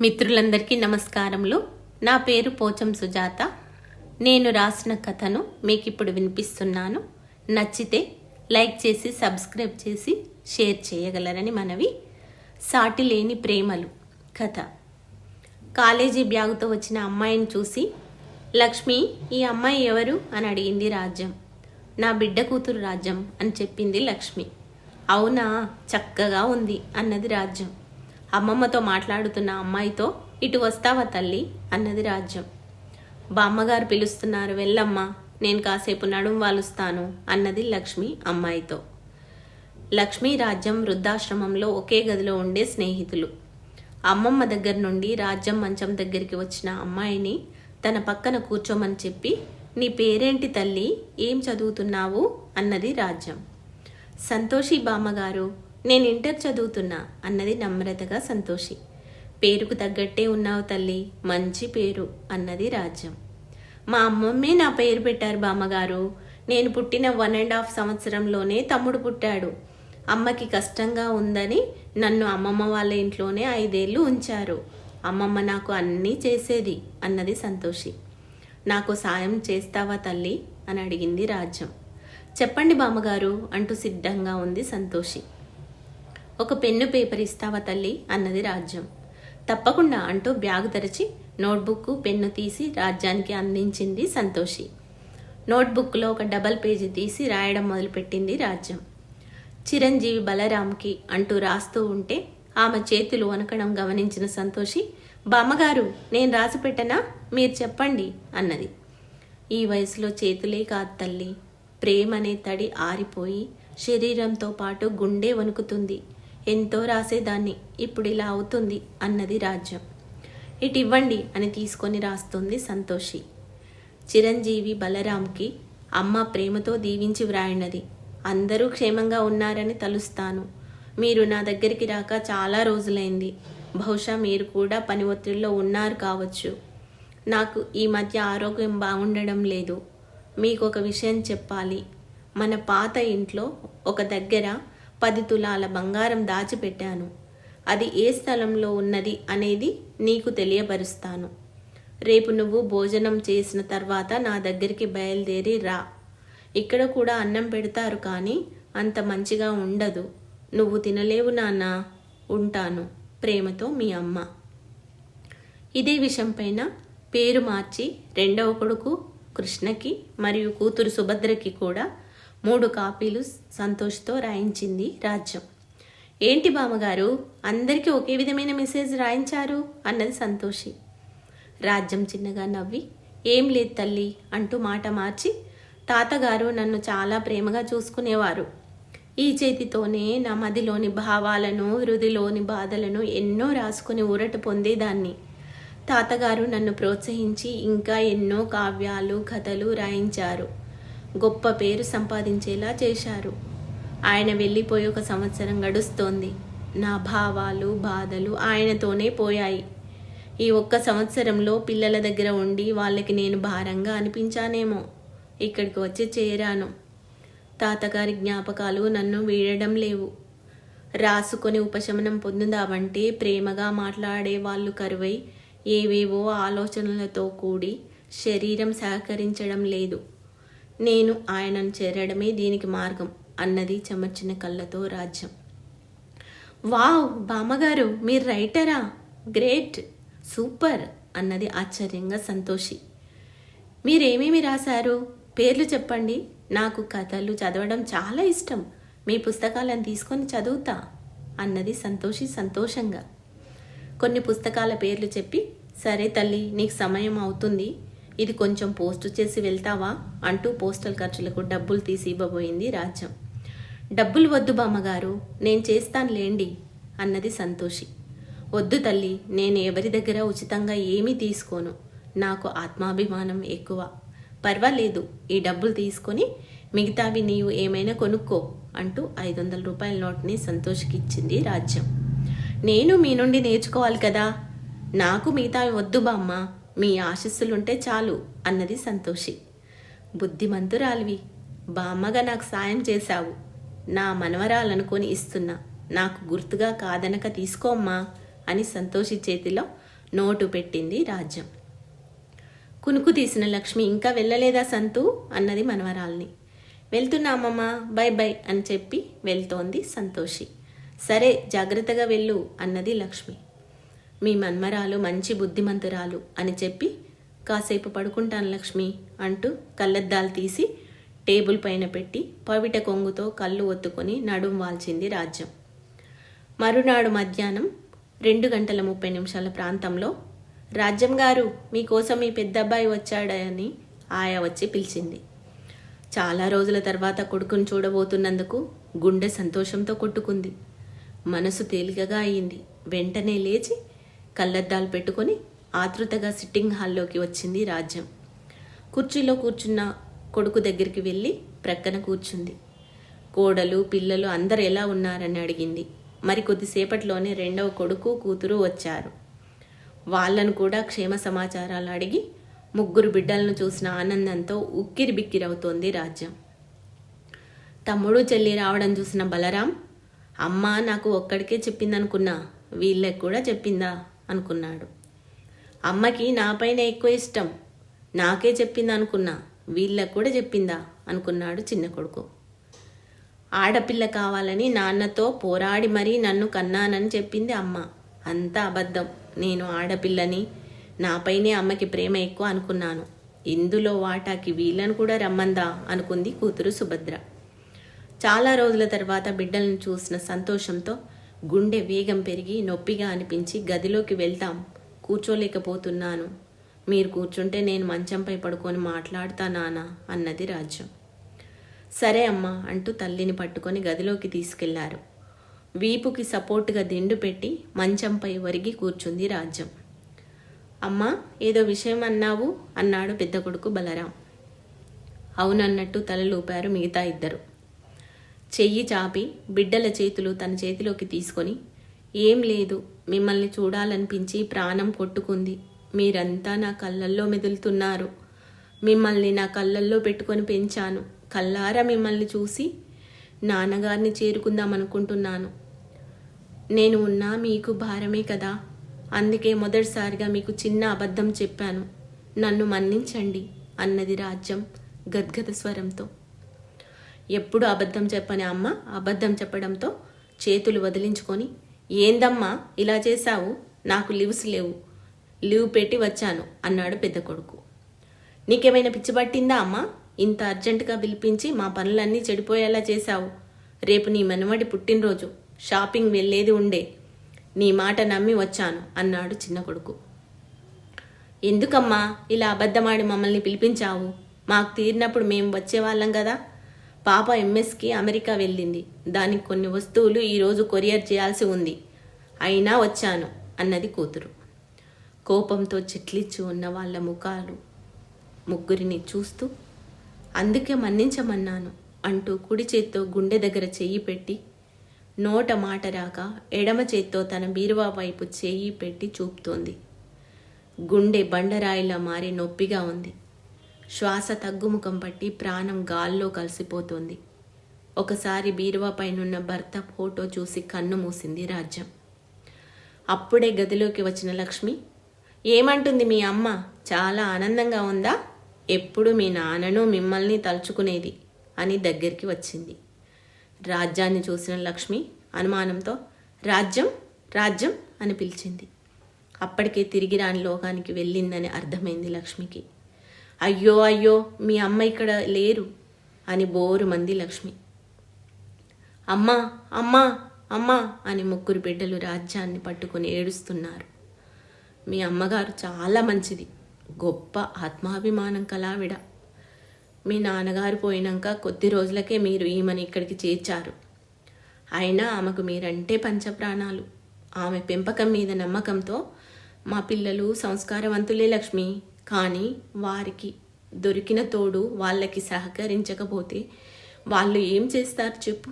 మిత్రులందరికీ నమస్కారములు. నా పేరు పోచం సుజాత. నేను రాసిన కథను మీకు ఇప్పుడు వినిపిస్తున్నాను. నచ్చితే లైక్ చేసి సబ్స్క్రైబ్ చేసి షేర్ చేయగలరని మనవి. సాటి లేని ప్రేమలు. కథ. కాలేజీ బ్యాగుతో వచ్చిన అమ్మాయిని చూసి లక్ష్మి ఈ అమ్మాయి ఎవరు? అని అడిగింది రాజ్యం. నా బిడ్డ కూతురు రాజ్యం అని చెప్పింది లక్ష్మి. అవునా? చక్కగా ఉంది అన్నది రాజ్యం. అమ్మమ్మతో మాట్లాడుతున్న అమ్మాయితో ఇటు వస్తావా తల్లి అన్నది రాజ్యం. బామ్మగారు పిలుస్తున్నారు వెళ్ళమ్మా. నేను కాసేపు నడుం వాలుస్తాను అన్నది లక్ష్మి అమ్మాయితో. లక్ష్మీ రాజ్యం వృద్ధాశ్రమంలో ఒకే గదిలో ఉండే స్నేహితులు. అమ్మమ్మ దగ్గర నుండి రాజ్యం మంచం దగ్గరికి వచ్చిన అమ్మాయిని తన పక్కన కూర్చోమని చెప్పి నీ పేరేంటి తల్లి? ఏం చదువుతున్నావు అన్నది రాజ్యం. సంతోషి బామ్మగారు నేను ఇంటర్ చదువుతున్నా అన్నది నమ్రతగా సంతోషి. పేరుకు తగ్గట్టే ఉన్నావు తల్లి మంచి పేరు అన్నది రాజ్యం. మా అమ్మమ్మే నా పేరు పెట్టారు బామ్మగారు. నేను పుట్టిన వన్ అండ్ హాఫ్ సంవత్సరంలోనే తమ్ముడు పుట్టాడు. అమ్మకి కష్టంగా ఉందని నన్ను అమ్మమ్మ వాళ్ళ ఇంట్లోనే ఐదేళ్ళు ఉంచారు. అమ్మమ్మ నాకు అన్నీ చేసేది అన్నది సంతోషి. నాకు సాయం చేస్తావా తల్లి? అని అడిగింది రాజ్యం. చెప్పండి బామ్మగారు అంటూ సిద్ధంగా ఉంది సంతోషి. ఒక పెన్ను పేపర్ ఇస్తావా తల్లి? అన్నది రాజ్యం. తప్పకుండా అంటూ బ్యాగు తెరచి నోట్బుక్ పెన్ను తీసి రాజ్యానికి అందించింది సంతోషి. నోట్బుక్లో ఒక డబల్ పేజీ తీసి రాయడం మొదలుపెట్టింది రాజ్యం. చిరంజీవి బలరాంకి అంటూ రాస్తూ ఉంటే ఆమె చేతులు వనకడం గమనించిన సంతోషి బామ్మగారు నేను రాసి పెట్టనా? మీరు చెప్పండి అన్నది. ఈ వయసులో చేతులే కాదు తల్లి. ప్రేమనే తడి ఆరిపోయి శరీరంతో పాటు గుండె వణుకుతుంది. ఎంతో రాసేదాన్ని ఇప్పుడు ఇలా అవుతుంది అన్నది రాజ్యం. ఇటు ఇవ్వండి అని తీసుకొని రాస్తుంది సంతోషి. చిరంజీవి బలరాంకి అమ్మ ప్రేమతో దీవించి వ్రాయినది. అందరూ క్షేమంగా ఉన్నారని తలుస్తాను. మీరు నా దగ్గరికి రాక చాలా రోజులైంది. బహుశా మీరు కూడా పని ఒత్తిడిలో ఉన్నారు కావచ్చు. నాకు ఈ మధ్య ఆరోగ్యం బాగుండడం లేదు. మీకు ఒక విషయం చెప్పాలి. మన పాత ఇంట్లో ఒక దగ్గర పది తులాల బంగారం దాచిపెట్టాను. అది ఏ స్థలంలో ఉన్నది అనేది నీకు తెలియపరుస్తాను. రేపు నువ్వు భోజనం చేసిన తర్వాత నా దగ్గరికి బయలుదేరి రా. ఇక్కడ కూడా అన్నం పెడతారు కానీ అంత మంచిగా ఉండదు. నువ్వు తినలేవు నాన్న ఉంటాను ప్రేమతో మీ అమ్మ. ఇదే విషయం పైన పేరు మార్చి రెండవ కొడుకు కృష్ణకి మరియు కూతురు సుభద్రకి కూడా మూడు కాపీలు సంతోష్తో రాయించింది రాజ్యం. ఏంటి బామ్మగారు? అందరికీ ఒకే విధమైన మెసేజ్ రాయించారు? అన్నది సంతోషి. రాజ్యం చిన్నగా నవ్వి ఏం లేదు తల్లి అంటూ మాట మార్చి తాతగారు నన్ను చాలా ప్రేమగా చూసుకునేవారు. ఈ చేతితోనే నా మదిలోని భావాలను హృదిలోని బాధలను ఎన్నో రాసుకుని ఊరట పొందేదాన్ని. తాతగారు నన్ను ప్రోత్సహించి ఇంకా ఎన్నో కావ్యాలు కథలు రాయించారు. గొప్ప పేరు సంపాదించేలా చేశారు. ఆయన వెళ్ళిపోయి ఒక సంవత్సరం గడుస్తోంది. నా భావాలు బాధలు ఆయనతోనే పోయాయి. ఈ ఒక్క సంవత్సరంలో పిల్లల దగ్గర ఉండి వాళ్ళకి నేను భారంగా అనిపించానేమో. ఇక్కడికి వచ్చి చేరాను. తాతగారి జ్ఞాపకాలు నన్ను వీడడం లేవు. రాసుకొని ఉపశమనం పొందుదామంటే ప్రేమగా మాట్లాడే వాళ్ళు కరువై ఏవేవో ఆలోచనలతో కూడి శరీరం సహకరించడం లేదు. నేను ఆయనను చేరడమే దీనికి మార్గం అన్నది చెమర్చిన కళ్ళతో రాజ్యం. వావ్ బామ్మగారు మీరు రైటరా? గ్రేట్ సూపర్ అన్నది ఆశ్చర్యంగా సంతోషి. మీరేమేమి రాశారు? పేర్లు చెప్పండి. నాకు కథలు చదవడం చాలా ఇష్టం. మీ పుస్తకాలను తీసుకొని చదువుతా అన్నది సంతోషి సంతోషంగా. కొన్ని పుస్తకాల పేర్లు చెప్పి సరే తల్లి నీకు సమయం అవుతుంది. ఇది కొంచెం పోస్టు చేసి వెళ్తావా? అంటూ పోస్టల్ ఖర్చులకు డబ్బులు తీసి ఇవ్వబోయింది రాజ్యం. డబ్బులు వద్దు బామ్మగారు నేను చేస్తాను లేండి అన్నది సంతోషి. వద్దు తల్లి నేను ఎవరి దగ్గర ఉచితంగా ఏమీ తీసుకోను. నాకు ఆత్మాభిమానం ఎక్కువ. పర్వాలేదు ఈ డబ్బులు తీసుకొని మిగతావి నీవు ఏమైనా కొనుక్కో అంటూ ఐదు వందల రూపాయల నోట్ని సంతోష్కి ఇచ్చింది రాజ్యం. నేను మీ నుండి నేర్చుకోవాలి కదా? నాకు మిగతావి వద్దు బామ్మ. మీ ఆశస్సులుంటే చాలు అన్నది సంతోషి. బుద్ధిమంతురాలివి బామ్మగా నాకు సాయం చేశావు. నా మనవరాలనుకొని ఇస్తున్నా. నాకు గుర్తుగా కాదనక తీసుకోమ్మా అని సంతోషి చేతిలో నోటు పెట్టింది రాజ్యం. కునుకు తీసిన లక్ష్మి ఇంకా వెళ్ళలేదా సంతు? అన్నది మనవరాల్ని. వెళ్తున్నామమ్మ బై బై అని చెప్పి వెళ్తోంది సంతోషి. సరే జాగ్రత్తగా వెళ్ళు అన్నది లక్ష్మి. మీ మన్మరాలు మంచి బుద్ధిమంతురాలు అని చెప్పి కాసేపు పడుకుంటాను లక్ష్మి అంటూ కళ్ళద్దాలు తీసి టేబుల్ పైన పెట్టి పవిట కొంగుతో కళ్ళు ఒత్తుకొని నడుం వాల్చింది రాజ్యం. మరునాడు మధ్యాహ్నం రెండు గంటల ముప్పై నిమిషాల ప్రాంతంలో రాజ్యం గారు మీకోసం మీ పెద్దబ్బాయి వచ్చాడని ఆయా వచ్చి పిలిచింది. చాలా రోజుల తర్వాత కొడుకును చూడబోతున్నందుకు గుండె సంతోషంతో కొట్టుకుంది. మనసు తేలికగా అయింది. వెంటనే లేచి కళ్ళద్దాలు పెట్టుకొని ఆతృతగా సిట్టింగ్ హాల్లోకి వచ్చింది రాజ్యం. కుర్చీలో కూర్చున్న కొడుకు దగ్గరికి వెళ్ళి ప్రక్కన కూర్చుంది. కోడలు పిల్లలు అందరు ఎలా ఉన్నారని అడిగింది. మరి కొద్దిసేపట్లోనే రెండవ కొడుకు కూతురు వచ్చారు. వాళ్ళను కూడా క్షేమ సమాచారాలు అడిగి ముగ్గురు బిడ్డలను చూసిన ఆనందంతో ఉక్కిరి బిక్కిరవుతోంది రాజ్యం. తమ్ముడు చెల్లి రావడం చూసిన బలరాం అమ్మ నాకు ఒక్కడికే చెప్పిందనుకున్నా వీళ్ళకి కూడా చెప్పిందా? అనుకున్నాడు. అమ్మకి నాపైన ఎక్కువ ఇష్టం. నాకే చెప్పింది అనుకున్నా. వీళ్ళకు కూడా చెప్పిందా? అనుకున్నాడు చిన్న కొడుకు. ఆడపిల్ల కావాలని నాన్నతో పోరాడి మరీ నన్ను కన్నానని చెప్పింది అమ్మ. అంతా అబద్ధం. నేను ఆడపిల్లని నాపైనే అమ్మకి ప్రేమ ఎక్కువ అనుకున్నాను. ఇందులో వాటాకి వీళ్ళను కూడా రమ్మందా? అనుకుంది కూతురు సుభద్ర. చాలా రోజుల తర్వాత బిడ్డలను చూసిన సంతోషంతో గుండె వేగం పెరిగి నొప్పిగా అనిపించి గదిలోకి వెళ్తాం. కూర్చోలేకపోతున్నాను. మీరు కూర్చుంటే నేను మంచంపై పడుకొని మాట్లాడతా నానా అన్నది రాజ్యం. సరే అమ్మా అంటూ తల్లిని పట్టుకొని గదిలోకి తీసుకెళ్ళారు. వీపుకి సపోర్టుగా దిండు పెట్టి మంచంపై ఒరిగి కూర్చుంది రాజ్యం. అమ్మా ఏదో విషయం అన్నావు? అన్నాడు పెద్ద కొడుకు బలరాం. అవునన్నట్టు తలలూపారు మిగతా ఇద్దరు. చెయ్యి చాపి బిడ్డల చేతులు తన చేతిలోకి తీసుకొని ఏం లేదు మిమ్మల్ని చూడాలనిపించి ప్రాణం కొట్టుకుంది. మీరంతా నా కళ్ళల్లో మెదులుతున్నారు. మిమ్మల్ని నా కళ్ళల్లో పెట్టుకొని పెంచాను. కల్లారా మిమ్మల్ని చూసి నాన్నగారిని చేరుకుందాం అనుకుంటున్నాను. నేను ఉన్నా మీకు భారమే కదా. అందుకే మొదటిసారిగా మీకు చిన్న అబద్ధం చెప్పాను. నన్ను మన్నించండి అన్నది రాజ్యం గద్గద స్వరంతో. ఎప్పుడు అబద్ధం చెప్పని అమ్మ అబద్ధం చెప్పడంతో చేతులు వదిలించుకొని ఏందమ్మా ఇలా చేశావు? నాకు లివ్స్ లేవు. లీవ్ పెట్టి వచ్చాను అన్నాడు పెద్ద కొడుకు. నీకేమైనా పిచ్చి పట్టిందా అమ్మా? ఇంత అర్జెంటుగా పిలిపించి మా పనులన్నీ చెడిపోయేలా చేశావు. రేపు నీ మనవడి పుట్టినరోజు. షాపింగ్ వెళ్ళేది ఉండే. నీ మాట నమ్మి వచ్చాను అన్నాడు చిన్న కొడుకు. ఎందుకమ్మా ఇలా అబద్ధమాడి మమ్మల్ని పిలిపించావు? మాకు తీరినప్పుడు మేము వచ్చేవాళ్ళం కదా. పాప ఎంఎస్కి అమెరికా వెళ్ళింది. దానికి కొన్ని వస్తువులు ఈరోజు కొరియర్ చేయాల్సి ఉంది. అయినా వచ్చాను అన్నది కూతురు. కోపంతో చిట్లిచ్చి ఉన్న వాళ్ళ ముఖాలు ముగ్గురిని చూస్తూ అందుకే మన్నించమన్నాను అంటూ కుడి చేత్తో గుండె దగ్గర చెయ్యి పెట్టి నోట మాట రాక ఎడమ చేత్తో తన బీరువా వైపు చెయ్యి పెట్టి చూపుతోంది. గుండె బండరాయిలా మారి నొప్పిగా ఉంది. శ్వాస తగ్గుముఖం పట్టి ప్రాణం గాల్లో కలిసిపోతోంది. ఒకసారి బీరువా పైనున్న భర్త ఫోటో చూసి కన్ను మూసింది రాజ్యం. అప్పుడే గదిలోకి వచ్చిన లక్ష్మి ఏమంటుంది మీ అమ్మ? చాలా ఆనందంగా ఉందా? ఎప్పుడు మీ నాన్నను మిమ్మల్ని తలుచుకునేది? అని దగ్గరికి వచ్చింది. రాజ్యాన్ని చూసిన లక్ష్మి అనుమానంతో రాజ్యం రాజ్యం అని పిలిచింది. అప్పటికే తిరిగి రాని లోకానికి వెళ్ళిందని అర్థమైంది లక్ష్మికి. అయ్యో అయ్యో మీ అమ్మ ఇక్కడ లేరు అని బోరు మంది లక్ష్మి. అమ్మా అమ్మా అమ్మా అని ముగ్గురు బిడ్డలు రాజ్యాన్ని పట్టుకొని ఏడుస్తున్నారు. మీ అమ్మగారు చాలా మంచిది గొప్ప ఆత్మాభిమానం కలావిడ. మీ నాన్నగారు పోయినాక కొద్ది రోజులకే మీరు ఈమెను ఇక్కడికి చేర్చారు. అయినా ఆమెకు మీరంటే పంచప్రాణాలు. ఆమె పెంపకం మీద నమ్మకంతో మా పిల్లలు సంస్కారవంతులే లక్ష్మి. కానీ వారికి దొరికిన తోడు వాళ్ళకి సహకరించకపోతే వాళ్ళు ఏం చేస్తారు చెప్పు?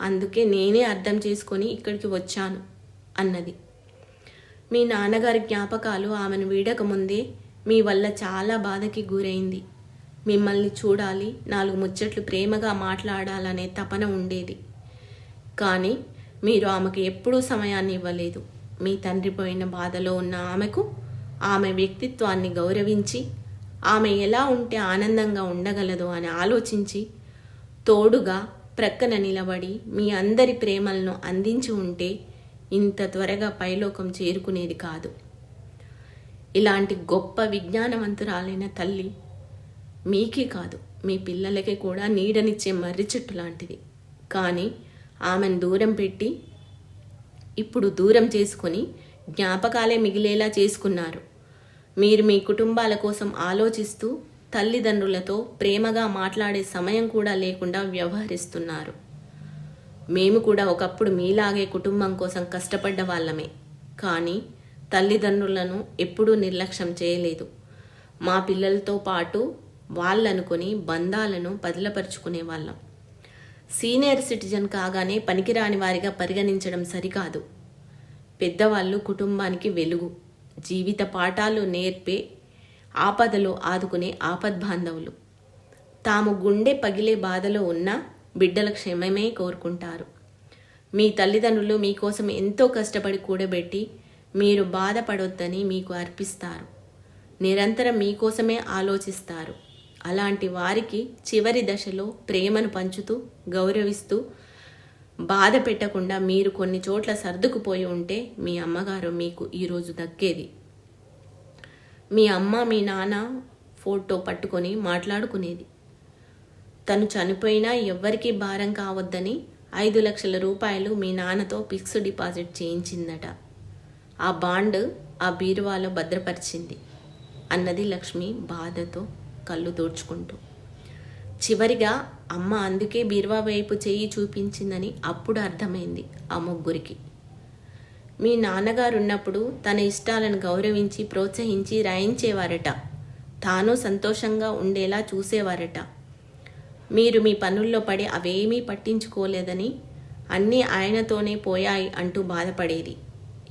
అందుకే నేనే అర్థం చేసుకొని ఇక్కడికి వచ్చాను అన్నది. మీ నాన్నగారి జ్ఞాపకాలు ఆమెను వీడకముందే మీ వల్ల చాలా బాధకి గురైంది. మిమ్మల్ని చూడాలి నాలుగు ముచ్చట్లు ప్రేమగా మాట్లాడాలనే తపన ఉండేది. కానీ మీరు ఆమెకు ఎప్పుడూ సమయాన్ని ఇవ్వలేదు. మీ తండ్రి పోయిన బాధలో ఉన్న ఆమెకు ఆమె వ్యక్తిత్వాన్ని గౌరవించి ఆమె ఎలా ఉంటే ఆనందంగా ఉండగలదో అని ఆలోచించి తోడుగా ప్రక్కన నిలబడి మీ అందరి ప్రేమలను అందించి ఉంటే ఇంత త్వరగా పైలోకం చేరుకునేది కాదు. ఇలాంటి గొప్ప విజ్ఞానవంతురాలైన తల్లి మీకే కాదు మీ పిల్లలకి కూడా నీడనిచ్చే మర్రి చెట్టు లాంటిది. కానీ ఆమెను దూరం పెట్టి ఇప్పుడు దూరం చేసుకొని జ్ఞాపకాలే మిగిలేలా చేసుకున్నారు. మీరు మీ కుటుంబాల కోసం ఆలోచిస్తూ తల్లిదండ్రులతో ప్రేమగా మాట్లాడే సమయం కూడా లేకుండా వ్యవహరిస్తున్నారు. మేము కూడా ఒకప్పుడు మీలాగే కుటుంబం కోసం కష్టపడ్డ వాళ్ళమే. కానీ తల్లిదండ్రులను ఎప్పుడూ నిర్లక్ష్యం చేయలేదు. మా పిల్లలతో పాటు వాళ్ళనుకొని బంధాలను బదిలపరుచుకునే వాళ్ళం. సీనియర్ సిటిజన్ కాగానే పనికిరాని వారిగా పరిగణించడం సరికాదు. పెద్దవాళ్ళు కుటుంబానికి వెలుగు. జీవిత పాఠాలు నేర్పే ఆపదలో ఆదుకునే ఆపద్బాంధవులు. తాము గుండె పగిలే బాధలో ఉన్న బిడ్డల క్షేమమే కోరుకుంటారు. మీ తల్లిదండ్రులు మీకోసం ఎంతో కష్టపడి కూడబెట్టి మీరు బాధపడొద్దని మీకు అర్పిస్తారు. నిరంతరం మీకోసమే ఆలోచిస్తారు. అలాంటి వారికి చివరి దశలో ప్రేమను పంచుతూ గౌరవిస్తూ బాధ పెట్టకుండా మీరు కొన్ని చోట్ల సర్దుకుపోయి ఉంటే మీ అమ్మగారు మీకు ఈరోజు దక్కేది. మీ అమ్మ మీ నాన్న ఫోటో పట్టుకొని మాట్లాడుకునేది. తను చనిపోయినా ఎవ్వరికీ భారం కావద్దని ఐదు లక్షల రూపాయలు మీ నాన్నతో ఫిక్స్డ్ డిపాజిట్ చేయించిందట. ఆ బాండ్ ఆ బీరువాలో భద్రపరిచింది అన్నది లక్ష్మి బాధతో కళ్ళు దోడ్చుకుంటూ చివరిగా అమ్మ అందుకే బీరువా వైపు చేయి చూపించిందని అప్పుడు అర్థమైంది ఆ ముగ్గురికి. మీ నాన్నగారు ఉన్నప్పుడు తన ఇష్టాలను గౌరవించి ప్రోత్సహించి రాయించేవారట. తాను సంతోషంగా ఉండేలా చూసేవారట. మీరు మీ పనుల్లో పడి అవేమీ పట్టించుకోలేదని అన్నీ ఆయనతోనే పోయాయి అంటూ బాధపడేది.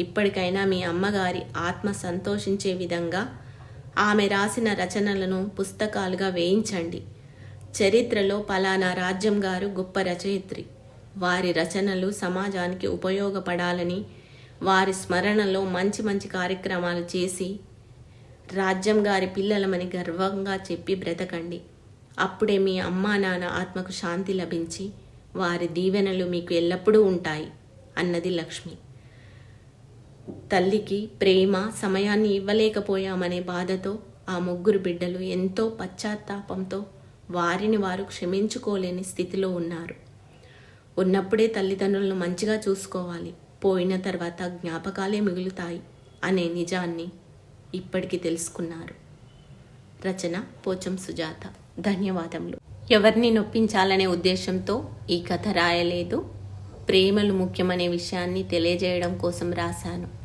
ఇప్పటికైనా మీ అమ్మగారి ఆత్మ సంతోషించే విధంగా ఆమె రాసిన రచనలను పుస్తకాలుగా వేయించండి. చరిత్రలో పలానా రాజ్యం గారు గొప్ప రచయిత్రి. వారి రచనలు సమాజానికి ఉపయోగపడాలని వారి స్మరణలో మంచి మంచి కార్యక్రమాలు చేసి రాజ్యం గారి పిల్లలమని గర్వంగా చెప్పి బ్రతకండి. అప్పుడే మీ అమ్మా నాన్న ఆత్మకు శాంతి లభించి వారి దీవెనలు మీకు ఎల్లప్పుడూ ఉంటాయి అన్నది లక్ష్మి. తల్లికి ప్రేమ సమయాన్ని ఇవ్వలేకపోయామనే బాధతో ఆ ముగ్గురు బిడ్డలు ఎంతో పశ్చాత్తాపంతో వారిని వారు క్షమించుకోలేని స్థితిలో ఉన్నారు. ఉన్నప్పుడే తల్లిదండ్రులను మంచిగా చూసుకోవాలి. పోయిన తర్వాత జ్ఞాపకాలే మిగులుతాయి అనే నిజాన్ని ఇప్పటికి తెలుసుకున్నారు. రచన పోచం సుజాత. ధన్యవాదములు. ఎవరిని నొప్పించాలనే ఉద్దేశంతో ఈ కథ రాయలేదు. ప్రేమలు ముఖ్యమనే విషయాన్ని తెలియజేయడం కోసం రాశాను.